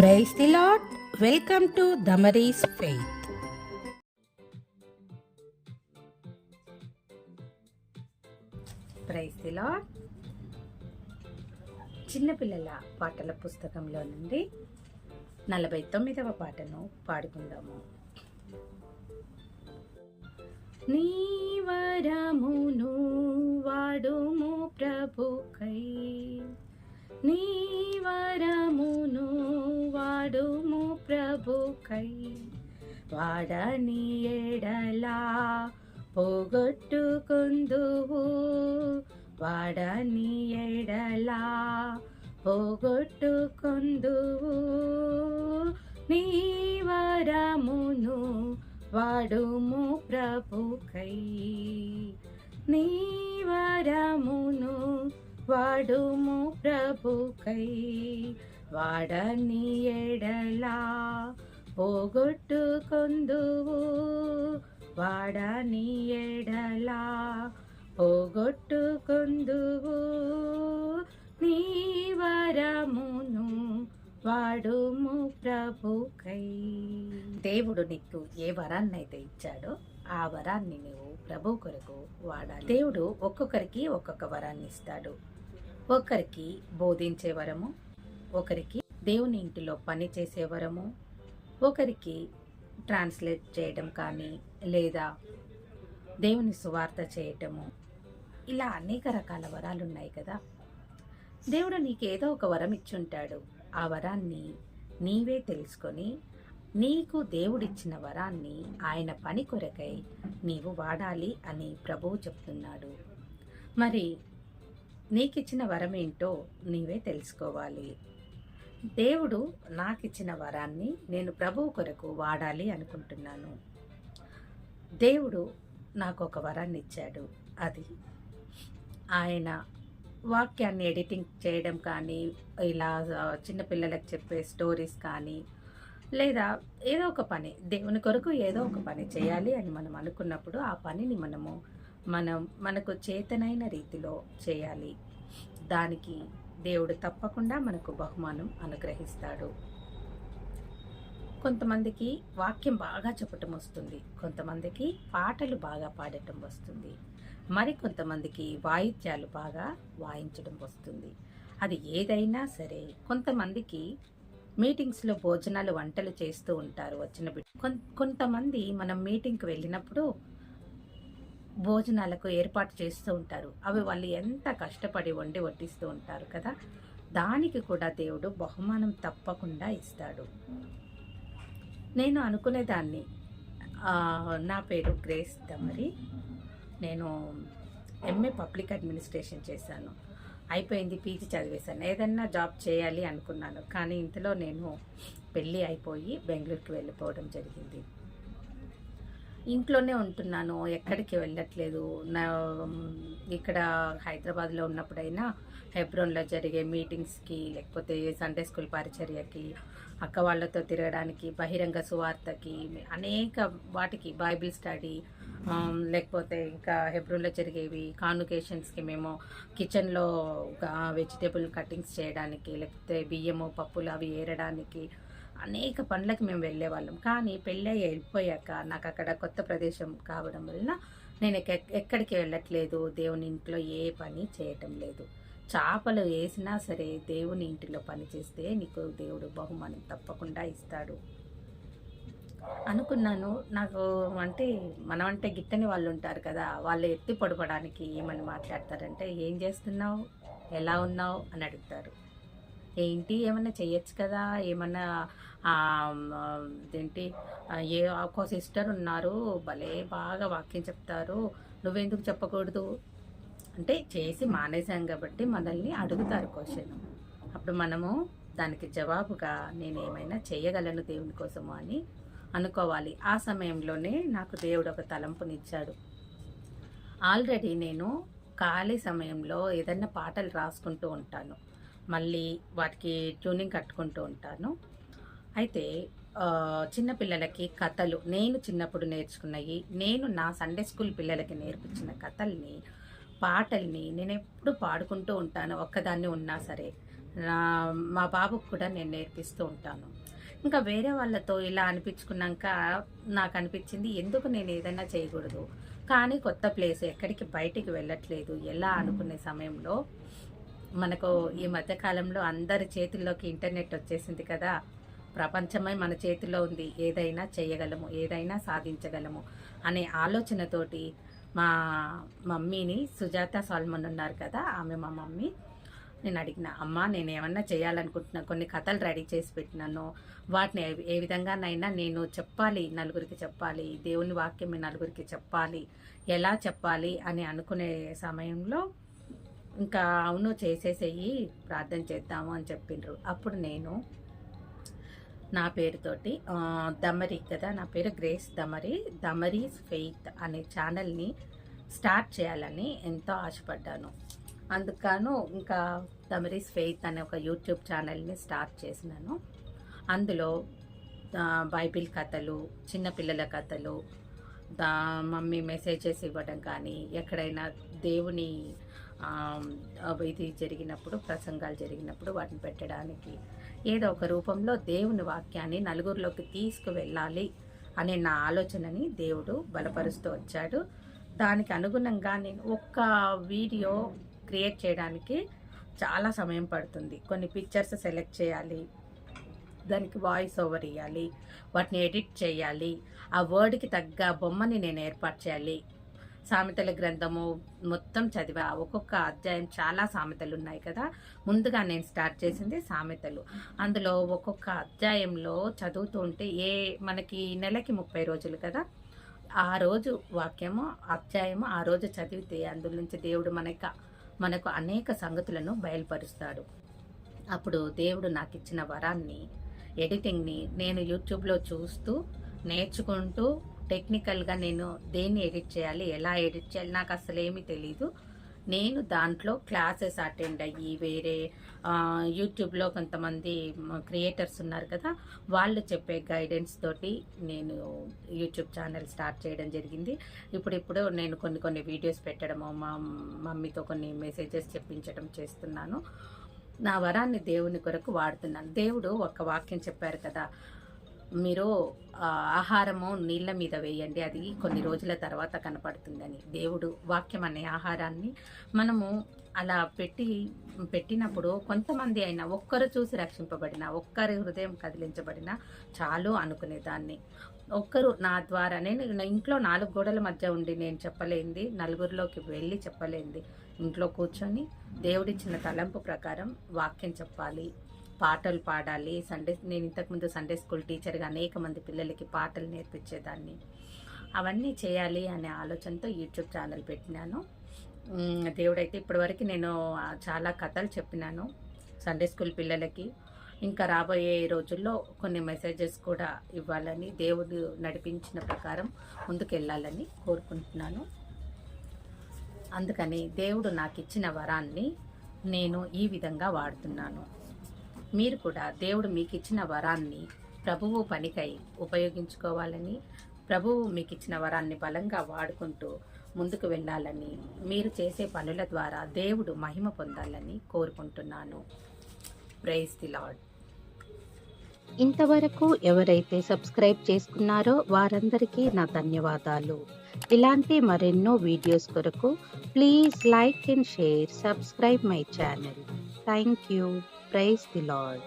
Praise the Lord welcome to Damaris Faith. Praise the Lord చిన్నపిల్లల పాటల పుస్తకంలో నుండి నలభై తొమ్మిదవ పాటను పాడుకుందాము. నీ వరమును వాడుము ప్రభుకై నీ వరమును వాడుము ప్రభుకై. వాడని ఎడలా పోగొట్టుకుందువు. వాడని ఎడలా పోగొట్టుకుందువు. నీ వరమును వాడుము ప్రభుకై. నీ వరమును వాడుము ప్రభుకై. వాడని ఎడలా పోగొట్టుకొందువు. వాడని ఎడలా పోగొట్టుకొందువు. నీ వరమును వాడుము ప్రభుకై. దేవుడు నీకు ఏ వరాన్నైతే ఇచ్చాడో ఆ వరాన్ని నువ్వు ప్రభు కొరకు వాడాలి. దేవుడు ఒక్కొక్కరికి ఒక్కొక్క వరాన్ని ఇస్తాడు. ఒకరికి బోధించే వరము ఒకరికి దేవుని ఇంటిలో పని చేసే వరము ఒకరికి ట్రాన్స్లేట్ చేయడం కానీ లేదా దేవుని సువార్త చేయటము. ఇలా అనేక రకాల వరాలు ఉన్నాయి కదా. దేవుడు నీకేదో ఒక వరం ఇచ్చుంటాడు. ఆ వరాన్ని నీవే తెలుసుకొని నీకు దేవుడిచ్చిన వరాన్ని ఆయన పని కొరకై నీవు వాడాలి అని ప్రభువు చెప్తున్నాడు. మరి నీకిచ్చిన వరం ఏంటో నీవే తెలుసుకోవాలి. దేవుడు నాకిచ్చిన వరాన్ని నేను ప్రభువు కొరకు వాడాలి అనుకుంటున్నాను. దేవుడు నాకు ఒక వరాన్ని ఇచ్చాడు. అది ఆయన వాక్యాన్ని ఎడిటింగ్ చేయడం కానీ ఇలా చిన్నపిల్లలకు చెప్పే స్టోరీస్ కానీ లేదా ఏదో ఒక పని దేవుని కొరకు ఏదో ఒక పని చేయాలి అని మనం అనుకున్నప్పుడు ఆ పనిని మనము మనం మనకు చేతనైన రీతిలో చేయాలి. దానికి దేవుడు తప్పకుండా మనకు బహుమానం అనుగ్రహిస్తాడు. కొంతమందికి వాక్యం బాగా చెప్పటం వస్తుంది. కొంతమందికి పాటలు బాగా పాడటం వస్తుంది. మరి కొంతమందికి వాయిద్యాలు బాగా వాయించడం వస్తుంది. అది ఏదైనా సరే కొంతమందికి మీటింగ్స్లో భోజనాలు వంటలు చేస్తూ ఉంటారు. వచ్చిన బిడ్డ కొంతమంది మనం మీటింగ్కి వెళ్ళినప్పుడు భోజనాలకు ఏర్పాటు చేస్తూ ఉంటారు. అవి వాళ్ళు ఎంత కష్టపడి వండి వడ్డిస్తూ ఉంటారు కదా? దానికి కూడా దేవుడు బహుమానం తప్పకుండా ఇస్తాడు. నేను అనుకునేదాన్ని. నా పేరు గ్రేస్ దమరి నేను ఎంఏ పబ్లిక్ అడ్మినిస్ట్రేషన్ చేశాను. అయిపోయింది పీజీ చదివేశాను. ఏదన్నా జాబ్ చేయాలి అనుకున్నాను. కానీ ఇంతలో నేను పెళ్ళి అయిపోయి బెంగళూరుకి వెళ్ళిపోవడం జరిగింది. ఇంట్లోనే ఉంటున్నాను ఎక్కడికి వెళ్ళట్లేదు. నా ఇక్కడ హైదరాబాద్లో ఉన్నప్పుడైనా హెబ్రోన్లో జరిగే మీటింగ్స్కి లేకపోతే సండే స్కూల్ పరిచర్యకి అక్క వాళ్ళతో తిరగడానికి బహిరంగ సువార్తకి అనేక వాటికి బైబిల్ స్టడీ లేకపోతే ఇంకా హెబ్రోన్లో జరిగేవి కాన్వకేషన్స్కి మేము కిచెన్లో వెజిటేబుల్ కటింగ్స్ చేయడానికి లేకపోతే బియ్యము పప్పులు అవి ఏరడానికి అనేక పనులకు మేము వెళ్ళేవాళ్ళం. కానీ పెళ్ళి వెళ్ళిపోయాక నాకు అక్కడ కొత్త ప్రదేశం కావడం వలన నేను ఎక్క- ఎక్కడికి వెళ్ళట్లేదు. దేవుని ఇంట్లో ఏ పని చేయటం లేదు. చేపలు వేసినా సరే దేవుని ఇంటిలో పని చేస్తే నీకు దేవుడు బహుమానం తప్పకుండా ఇస్తాడు. అనుకున్నాను. నాకు అంటే మనం అంటే గిట్టని వాళ్ళు ఉంటారు కదా వాళ్ళు ఎత్తి పొడపడానికి ఏమని మాట్లాడతారంటే ఏం చేస్తున్నావు? ఎలా ఉన్నావు? అని అడుగుతారు. ఏంటి? ఏమన్నా చేయొచ్చు కదా? ఏమన్నా ఏంటి ఆ, ఏ ఒక సిస్టర్ ఉన్నారు. భలే బాగా వాక్యం చెప్తారు. నువ్వెందుకు చెప్పకూడదు? అంటే చేసి మానేశాం కాబట్టి మనల్ని అడుగుతారు క్వశ్చన్. అప్పుడు మనము దానికి జవాబుగా నేను ఏమైనా చేయగలను దేవుని కోసము అని అనుకోవాలి. ఆ సమయంలోనే నాకు దేవుడు ఒక తలంపునిచ్చాడు. ఆల్రెడీ నేను ఖాళీ సమయంలో ఏదైనా పాటలు రాసుకుంటూ ఉంటాను. మళ్ళీ వాటికి ట్యూనింగ్ కట్టుకుంటూ ఉంటాను. అయితే చిన్నపిల్లలకి కథలు నేను చిన్నప్పుడు నేర్చుకున్నవి నేను నా సండే స్కూల్ పిల్లలకి నేర్పించిన కథల్ని పాటల్ని నేను ఎప్పుడు పాడుకుంటూ ఉంటాను ఒక్కదాన్ని ఉన్నా సరే. నా- మా బాబుకు కూడా నేను నేర్పిస్తూ ఉంటాను. ఇంకా వేరే వాళ్ళతో ఇలా అనిపించుకున్నాక నాకు అనిపించింది ఎందుకు నేను ఏదైనా చేయకూడదు? కానీ కొత్త ప్లేస్ ఎక్కడికి బయటికి వెళ్ళట్లేదు ఎలా అనుకునే సమయంలో మనకు ఈ మధ్యకాలంలో అందరి చేతుల్లోకి ఇంటర్నెట్ వచ్చేసింది కదా. ప్రపంచమే మన చేతిలో ఉంది. ఏదైనా చేయగలము ఏదైనా సాధించగలము అనే ఆలోచనతోటి మా మమ్మీని సుజాత సాల్మన్ ఉన్నారు కదా. ఆమె మా మమ్మీ. నేను అడిగిన అమ్మ నేను ఏమన్నా చేయాలనుకుంటున్నా? కొన్ని కథలు రెడీ చేసి పెట్టినాను. వాటిని ఏ విధంగానైనా నేను చెప్పాలి నలుగురికి చెప్పాలి. దేవుని వాక్యం నలుగురికి చెప్పాలి. ఎలా చెప్పాలి? అని అనుకునే సమయంలో ఇంకా అవును చేసేసేయి ప్రార్థన చేద్దాము అని చెప్పిండ్రు అప్పుడు నేను నా పేరుతోటి దమరి కదా నా పేరు గ్రేస్ దమరి. దమరీస్ ఫెయిత్ అనే ఛానల్ని స్టార్ట్ చేయాలని ఎంతో ఆశపడ్డాను. అందుకను ఇంకా దమరీస్ ఫెయిత్ అనే ఒక యూట్యూబ్ ఛానల్ని స్టార్ట్ చేసినాను. అందులో బైబిల్ కథలు చిన్నపిల్లల కథలు దా మమ్మీ మెసేజెస్ ఇవ్వడం కానీ ఎక్కడైనా దేవుని ఇది జరిగినప్పుడు ప్రసంగాలు జరిగినప్పుడు వాటిని పెట్టడానికి ఏదో ఒక రూపంలో దేవుని వాక్యాన్ని నలుగురిలోకి తీసుకువెళ్ళాలి అనే నా ఆలోచనని దేవుడు బలపరుస్తూ వచ్చాడు. దానికి అనుగుణంగా నేను ఒక్క వీడియో క్రియేట్ చేయడానికి చాలా సమయం పడుతుంది. కొన్ని పిక్చర్స్ సెలెక్ట్ చేయాలి దానికి వాయిస్ ఓవర్ ఇవ్వాలి వాటిని ఎడిట్ చేయాలి ఆ వర్డ్కి తగ్గ బొమ్మని నేను ఏర్పాటు చేయాలి. సామెతల గ్రంథము మొత్తం చదివా. ఒక్కొక్క అధ్యాయం చాలా సామెతలు ఉన్నాయి కదా. ముందుగా నేను స్టార్ట్ చేసింది సామెతలు. అందులో ఒక్కొక్క అధ్యాయంలో చదువుతూ ఉంటే ఏ మనకి నెలకి ముప్పై రోజులు కదా. ఆ రోజు వాక్యము అధ్యాయము ఆ రోజు చదివితే అందులో నుంచి దేవుడు మనక మనకు అనేక సంగతులను బయలుపరుస్తాడు. అప్పుడు దేవుడు నాకు ఇచ్చిన వరాన్ని ఎడిటింగ్ని నేను యూట్యూబ్లో చూస్తూ నేర్చుకుంటూ టెక్నికల్గా నేను దేన్ని ఎడిట్ చేయాలి ఎలా ఎడిట్ చేయాలి నాకు అసలు ఏమీ తెలీదు. నేను దాంట్లో క్లాసెస్ అటెండ్ అయ్యి వేరే యూట్యూబ్లో కొంతమంది క్రియేటర్స్ ఉన్నారు కదా వాళ్ళు చెప్పే గైడెన్స్ తోటి నేను యూట్యూబ్ ఛానల్ స్టార్ట్ చేయడం జరిగింది. ఇప్పుడిప్పుడు నేను కొన్ని కొన్ని వీడియోస్ పెట్టడము మా మమ్మీతో కొన్ని మెసేజెస్ చెప్పించడం చేస్తున్నాను. నా వరాన్ని దేవుని కొరకు వాడుతున్నాను. దేవుడు ఒక వాక్యం చెప్పారు కదా మీరు ఆహారము నీళ్ళ మీద వేయండి. అది కొన్ని రోజుల తర్వాత కనపడుతుందని. దేవుడు వాక్యం అనే ఆహారాన్ని మనము అలా పెట్టి పెట్టినప్పుడు కొంతమంది అయినా ఒక్కరు చూసి రక్షింపబడిన ఒక్కరి హృదయం కదిలించబడిన చాలు అనుకునేదాన్ని. ఒక్కరు నా ద్వారా నేను ఇంట్లో నాలుగు గోడల మధ్య ఉండి నేను చెప్పలేంది నలుగురిలోకి వెళ్ళి చెప్పలేంది. ఇంట్లో కూర్చొని దేవుడిచ్చిన తలంపు ప్రకారం వాక్యం చెప్పాలి. పాటలు పాడాలి. సండే నేను ఇంతకుముందు సండే స్కూల్ టీచర్గా అనేక మంది పిల్లలకి పాటలు నేర్పించేదాన్ని. అవన్నీ చేయాలి అనే ఆలోచనతో యూట్యూబ్ ఛానల్ పెట్టినాను. దేవుడైతే ఇప్పటివరకు నేను చాలా కథలు చెప్పినాను సండే స్కూల్ పిల్లలకి. ఇంకా రాబోయే రోజుల్లో కొన్ని మెసేజెస్ కూడా ఇవ్వాలని దేవుడు నడిపించిన ప్రకారం ముందుకెళ్ళాలని కోరుకుంటున్నాను. అందుకని దేవుడు నాకు ఇచ్చిన వరాన్ని నేను ఈ విధంగా వాడుతున్నాను. మీరు కూడా దేవుడు మీకు ఇచ్చిన వరాన్ని ప్రభువు పనికై ఉపయోగించుకోవాలని ప్రభువు మీకు ఇచ్చిన వరాన్ని బలంగా వాడుకుంటూ ముందుకు వెళ్ళాలని మీరు చేసే పనుల ద్వారా దేవుడు మహిమ పొందాలని కోరుకుంటున్నాను. ప్రైజ్ ది లాడ్ ఇంతవరకు ఎవరైతే సబ్స్క్రైబ్ చేసుకున్నారో వారందరికీ నా ధన్యవాదాలు. ఇలాంటి మరెన్నో వీడియోస్ కొరకు please like and share subscribe my channel. Thank you praise the Lord